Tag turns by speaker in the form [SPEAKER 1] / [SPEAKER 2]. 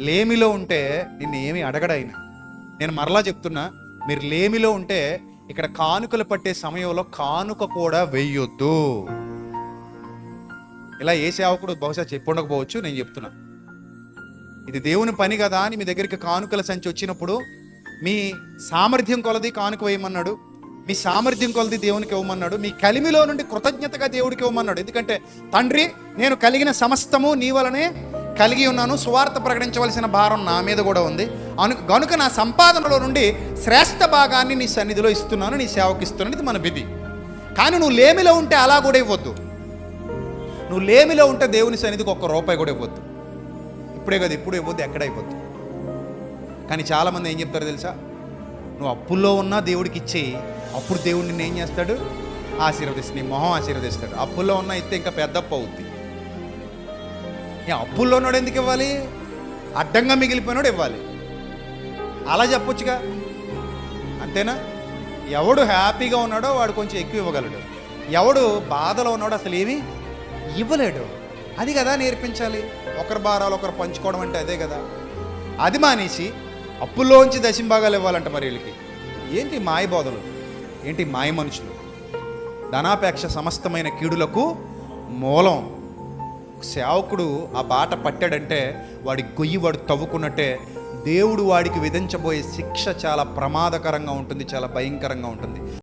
[SPEAKER 1] లేమిలో ఉంటే నిన్ను ఏమి అడగడైనా. నేను మరలా చెప్తున్నా మీరు లేమిలో ఉంటే ఇక్కడ కానుకలు పట్టే సమయంలో కానుక కూడా వెయ్యొద్దు. ఇలా ఏ సేవకుడు బహుశా చెప్పుండకపోవచ్చు నేను చెప్తున్నా. ఇది దేవుని పని కదా అని మీ దగ్గరికి కానుకల సంచి వచ్చినప్పుడు మీ సామర్థ్యం కొలది కానుక వేయమన్నాడు మీ సామర్థ్యం కొలది దేవునికి ఇవ్వమన్నాడు మీ కలిమిలో నుండి కృతజ్ఞతగా దేవుడికి ఇవ్వమన్నాడు. ఎందుకంటే తండ్రి నేను కలిగిన సమస్తము నీ వలనే కలిగి ఉన్నాను సువార్త ప్రకటించవలసిన భారం నా మీద కూడా ఉంది. అను గనుక నా సంపాదనలో నుండి శ్రేష్ఠ భాగాన్ని నీ సన్నిధిలో ఇస్తున్నాను నీ సేవకి ఇస్తున్నాను ఇది మన విధి. కానీ నువ్వు లేమిలో ఉంటే అలా కూడా ఇవ్వద్దు. నువ్వు లేమిలో ఉంటే దేవుని సన్నిధికి ఒక్క రూపాయి కూడా ఇవ్వద్దు. ఇప్పుడే కదా ఇప్పుడు ఇవ్వద్దు ఎక్కడ ఇవ్వద్దు. కానీ చాలామంది ఏం చెప్తారో తెలుసా? నువ్వు అప్పుల్లో ఉన్నా దేవుడికి ఇచ్చేయి. అప్పుడు దేవుడు నిన్ను ఏం చేస్తాడు? ఆశీర్వదిస్తాడు నీ మొహం ఆశీర్వదిస్తాడు. అప్పుల్లో ఉన్నా ఇస్తే ఇంకా పెద్దప్ప అవుద్ది. ఏ అప్పుల్లో ఉన్నాడు ఎందుకు ఇవ్వాలి? అడ్డంగా మిగిలిపోయినాడు ఇవ్వాలి. అలా చెప్పొచ్చుగా? అంతేనా? ఎవడు హ్యాపీగా ఉన్నాడో వాడు కొంచెం ఎక్కువ ఇవ్వగలడు. ఎవడు బాధలో ఉన్నాడో అసలు ఏమీ ఇవ్వలేడు. అది కదా నేర్పించాలి. ఒకరి భారాలు ఒకరు పంచుకోవడం అంటే అదే కదా. అది మానేసి అప్పుల్లోంచి దశంభాగాలు ఇవ్వాలంట మరి వీళ్ళకి. ఏంటి మాయబోధలు ఏంటి మాయ మనుషులు? ధనాపేక్ష సమస్తమైన కీడులకు మూలం. సేవకుడు ఆ బాట పట్టాడంటే వాడి గొయ్యి వాడు తవ్వుకున్నట్టే దేవుడు వాడికి విధించబోయే శిక్ష చాలా ప్రమాదకరంగా ఉంటుంది చాలా భయంకరంగా ఉంటుంది.